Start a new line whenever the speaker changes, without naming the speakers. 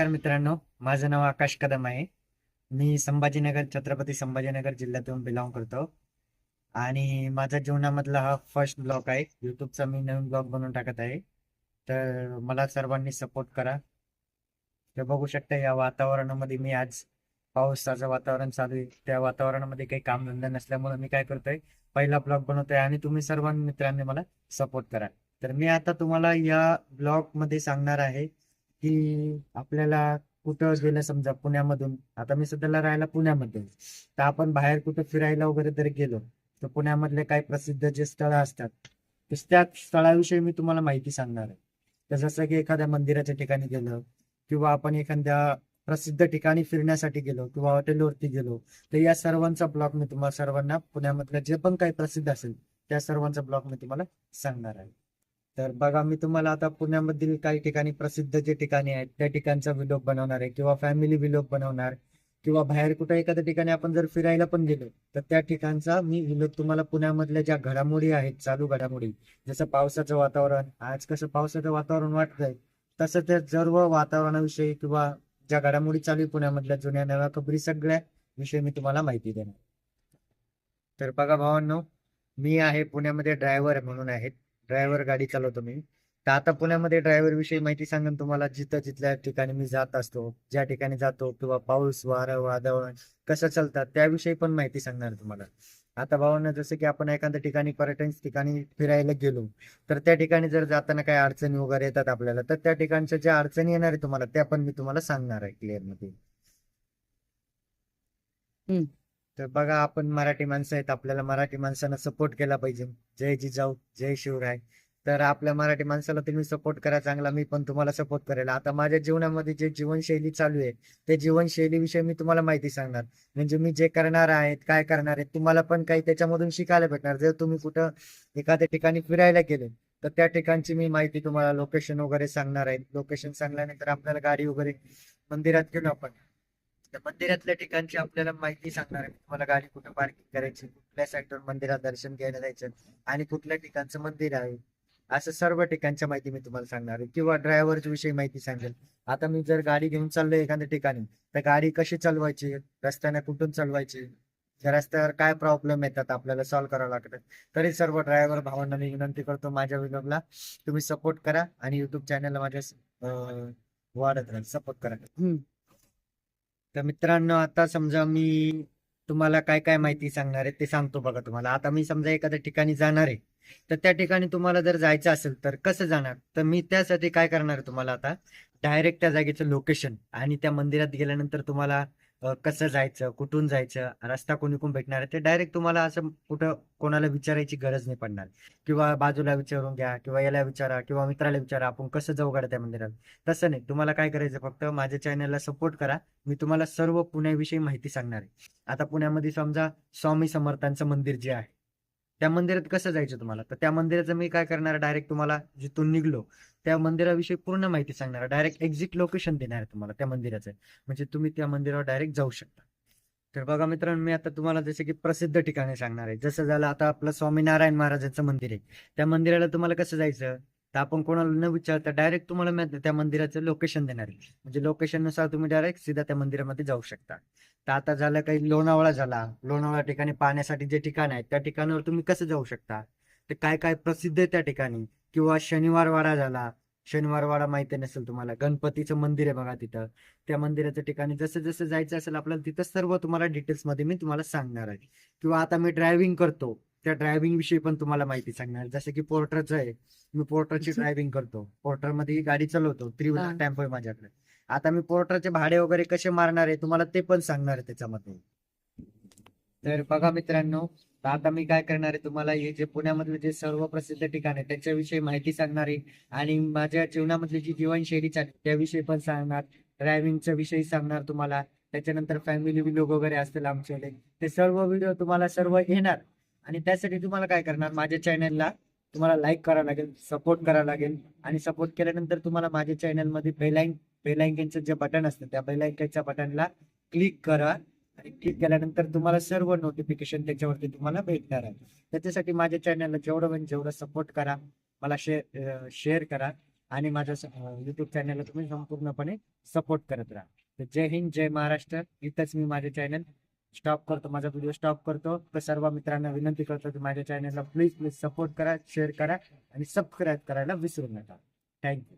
नमस्कार मित्रांनो माझं नाव आकाश कदम आहे. मी संभाजीनगर छत्रपती संभाजीनगर जिल्ह्यातून बिलॉंग करतो. आणि माझ्या जीवनामधला हा फर्स्ट ब्लॉग आहे. युट्यूबचा मी नवीन ब्लॉग बनवून टाकत आहे. तर मला सर्वांनी सपोर्ट करा. तर बघू शकता या वातावरणामध्ये मी आज पावसाचं वातावरण चालू आहे. त्या वातावरणामध्ये काही कामधंदा नसल्यामुळे मी काय करतोय पहिला ब्लॉग बनवतोय आणि तुम्ही सर्व मित्रांनी मला सपोर्ट करा. तर मी आता तुम्हाला या ब्लॉगमध्ये सांगणार आहे की आपल्याला कुठं गेलं समजा पुण्यामधून आता मी सध्याला राहायला पुण्यामध्ये. तर आपण बाहेर कुठं फिरायला वगैरे जर गेलो तर पुण्यामधले काही प्रसिद्ध जे स्थळं असतात तर त्या स्थळाविषयी मी तुम्हाला माहिती सांगणार आहे. तर जसं की एखाद्या मंदिराच्या ठिकाणी गेलं किंवा आपण एखाद्या प्रसिद्ध ठिकाणी फिरण्यासाठी गेलो किंवा हॉटेलवरती गेलो तर या सर्वांचा ब्लॉग मी तुम्हाला सर्वांना पुण्यामधलं जे पण काही प्रसिद्ध असेल त्या सर्वांचा ब्लॉग मी तुम्हाला सांगणार आहे. तर बघा मी तुम्हाला आता पुण्यामधील काही ठिकाणी प्रसिद्ध जे ठिकाणी आहेत त्या ठिकाणचा व्हिडिओ बनवणार आहे किंवा फॅमिली व्हिडिओ बनवणार किंवा बाहेर कुठं एखाद्या ठिकाणी आपण जर फिरायला पण गेलो तर त्या ठिकाणचा मी विलोक तुम्हाला पुण्यामधल्या ज्या घडामोडी आहेत चालू घडामोडी जसं पावसाचं वातावरण आज कसं पावसाचं वातावरण वाटतंय तसं त्या सर्व वातावरणाविषयी किंवा ज्या घडामोडी चालू आहे पुण्यामधल्या जुन्या नव्या खबरी सगळ्या विषयी मी तुम्हाला माहिती देणार. तर बघा भावांनो मी आहे पुण्यामध्ये ड्रायव्हर म्हणून आहेत ड्रायव्हर गाडी चालवतो मी. तर आता पुण्यामध्ये ड्रायव्हर विषयी माहिती सांगेन तुम्हाला. जिथं जिथल्या ठिकाणी मी जात असतो ज्या ठिकाणी जातो किंवा पाऊस वारं वादळ कसं चालतात त्याविषयी पण माहिती सांगणार तुम्हाला. आता भावांना जसं की आपण एखाद्या ठिकाणी पर्यटन ठिकाणी फिरायला गेलो तर त्या ठिकाणी जर जाताना काही अडचणी वगैरे येतात आपल्याला तर त्या ठिकाणच्या ज्या अडचणी येणार आहे तुम्हाला त्या पण मी तुम्हाला सांगणार आहे
क्लिअरमध्ये.
तर बघा आपण मराठी माणसं आहेत. आपल्याला मराठी माणसांना सपोर्ट केला पाहिजे. जय जिजाऊ जय शिवराय. तर आपल्या मराठी माणसाला तुम्ही सपोर्ट करा चांगला. मी पण तुम्हाला सपोर्ट करेल. आता माझ्या जीवनामध्ये जे जीवनशैली चालू आहे त्या जीवनशैलीविषयी मी तुम्हाला माहिती सांगणार. म्हणजे मी जे करणार आहेत काय करणार आहेत तुम्हाला पण काही त्याच्यामधून शिकायला भेटणार. जर तुम्ही कुठं एखाद्या ठिकाणी फिरायला गेले तर त्या ठिकाणची मी माहिती तुम्हाला लोकेशन वगैरे सांगणार आहे. लोकेशन सांगल्यानंतर आपल्याला गाडी वगैरे मंदिरात गेलो आपण त्या मंदिरातल्या ठिकाणची आपल्याला माहिती सांगणार आहे. तुम्हाला गाडी कुठं पार्किंग करायची कुठल्या साईडवर मंदिरात दर्शन घ्यायला जायचं आणि कुठल्या ठिकाणचं मंदिर आहे. असं सर्व ठिकाणच्या माहिती मी तुम्हाला सांगणार आहे. किंवा ड्रायव्हरच्या विषयी माहिती सांगेल. आता मी जर गाडी घेऊन चाललोय एखाद्या ठिकाणी तर गाडी कशी चालवायची? रस्त्याने कुठून चालवायची? रस्त्यावर काय प्रॉब्लेम येतात? आपल्याला सॉल्व्ह करावं लागतात तरी सर्व ड्रायव्हर भावांना मी विनंती करतो माझ्या व्हिडिओला तुम्ही सपोर्ट करा आणि युट्यूब चॅनलला माझ्या वाढत राहा. सपोर्ट करा. तर मित्रांनो आता समजा मी तुम्हाला काय काय माहिती सांगणार आहे ते सांगतो बघा तुम्हाला. आता मी समजा एखाद्या ठिकाणी जाणार आहे तर त्या ठिकाणी तुम्हाला जर जायचं असेल तर कसं जाणार? तर मी त्यासाठी काय करणार आहे तुम्हाला आता? डायरेक्ट त्या जागेचं लोकेशन आणि त्या मंदिरात गेल्यानंतर तुम्हाला अ, कसं जायचं कुठून जायचं रस्ता कोणी कोण भेटणार आहे ते डायरेक्ट तुम्हाला असं कुठं कोणाला विचारायची गरज नाही पडणार. किंवा बाजूला विचारून घ्या किंवा याला विचारा किंवा मित्राला विचारा आपण कसं जाऊ गाड्या त्या मंदिरात. तसं नाही तुम्हाला काय करायचं फक्त माझ्या चॅनलला सपोर्ट करा. मी तुम्हाला सर्व पुण्याविषयी माहिती सांगणार आहे. आता पुण्यामध्ये समजा स्वामी समर्थांचं मंदिर जे आहे त्या मंदिरात कसं जायचं तुम्हाला? तर त्या मंदिराचं मी काय करणार डायरेक्ट तुम्हाला जिथून निघलो त्या मंदिराविषयी पूर्ण माहिती सांगणार डायरेक्ट एक्झिट लोकेशन देणार आहे तुम्हाला त्या मंदिराचं. म्हणजे तुम्ही त्या मंदिरावर डायरेक्ट जाऊ शकता. तर बघा मित्रांनो मी आता तुम्हाला जसे की प्रसिद्ध ठिकाणे सांगणार आहे. जसं झालं आता आपलं स्वामीनारायण महाराजांचं मंदिर आहे. त्या मंदिराला तुम्हाला कसं जायचं? तर आपण कोणाला न विचारता डायरेक्ट तुम्हाला माहीत त्या मंदिराचं लोकेशन देणार आहे. म्हणजे लोकेशननुसार तुम्ही डायरेक्ट सीधा त्या मंदिरामध्ये जाऊ शकता. तर आता झालं काही लोणावळा झाला. लोणावळा ठिकाणी पाहण्यासाठी जे ठिकाण आहे त्या ठिकाणावर तुम्ही कसं जाऊ शकता? ते काय काय प्रसिद्ध आहे त्या ठिकाणी? किंवा शनिवार वाडा झाला. शनिवार वाडा माहिती नसेल तुम्हाला. गणपतीचं मंदिर आहे बघा तिथं. त्या मंदिराच्या ठिकाणी जसं जसं जायचं असेल आपल्याला तिथं सर्व तुम्हाला डिटेल्समध्ये मी तुम्हाला सांगणार आहे. किंवा आता मी ड्रायव्हिंग करतो. त्या ड्रायव्हिंग विषयी पण तुम्हाला माहिती सांगणार. जसं की पोर्टरचं आहे. मी पोर्टरची. ड्रायव्हिंग करतो. पोर्टरमध्ये गाडी चालवतो.
हा.
टेम्पो आहे माझ्याकडे. आता मी पोर्टरचे भाडे वगैरे कसे मारणार आहे तुम्हाला ते पण सांगणार आहे त्याच्यामध्ये. तर बघा मित्रांनो तर आता मी काय करणार आहे तुम्हाला हे जे पुण्यामधले जे सर्व प्रसिद्ध ठिकाण आहे त्याच्याविषयी माहिती सांगणार आहे. आणि माझ्या जीवनामधली जी जीवनशैली चालली त्याविषयी पण सांगणार. ड्रायव्हिंगच्या विषयी सांगणार तुम्हाला. त्याच्यानंतर फॅमिली व्हिडिओ वगैरे असतील आमच्याकडे. ते सर्व व्हिडिओ तुम्हाला सर्व येणार. आणि त्यासाठी तुम्हाला काय करणार? माझ्या चॅनलला तुम्हाला लाईक करावं लागेल सपोर्ट करावं लागेल. आणि सपोर्ट केल्यानंतर तुम्हाला माझ्या चॅनलमध्ये बेलाईन बेलायकनचं जे बटन असतं त्या बेलायकनच्या बटनला क्लिक करा. आणि क्लिक केल्यानंतर तुम्हाला सर्व नोटिफिकेशन त्याच्यावरती तुम्हाला भेटणार आहे. त्याच्यासाठी माझ्या चॅनलला जेवढं होईल जेवढं सपोर्ट करा. मला शेअर शेअर करा. आणि माझ्या युट्यूब चॅनलला तुम्ही संपूर्णपणे सपोर्ट करत राहा. तर जय हिंद जय महाराष्ट्र. इथंच मी माझे चॅनल स्टॉप करतो माझा व्हिडिओ स्टॉप करतो. तर सर्व मित्रांना विनंती करतो की माझ्या चॅनलला प्लीज प्लीज सपोर्ट करा शेअर करा आणि सबस्क्राईब करायला विसरू नका. थँक्यू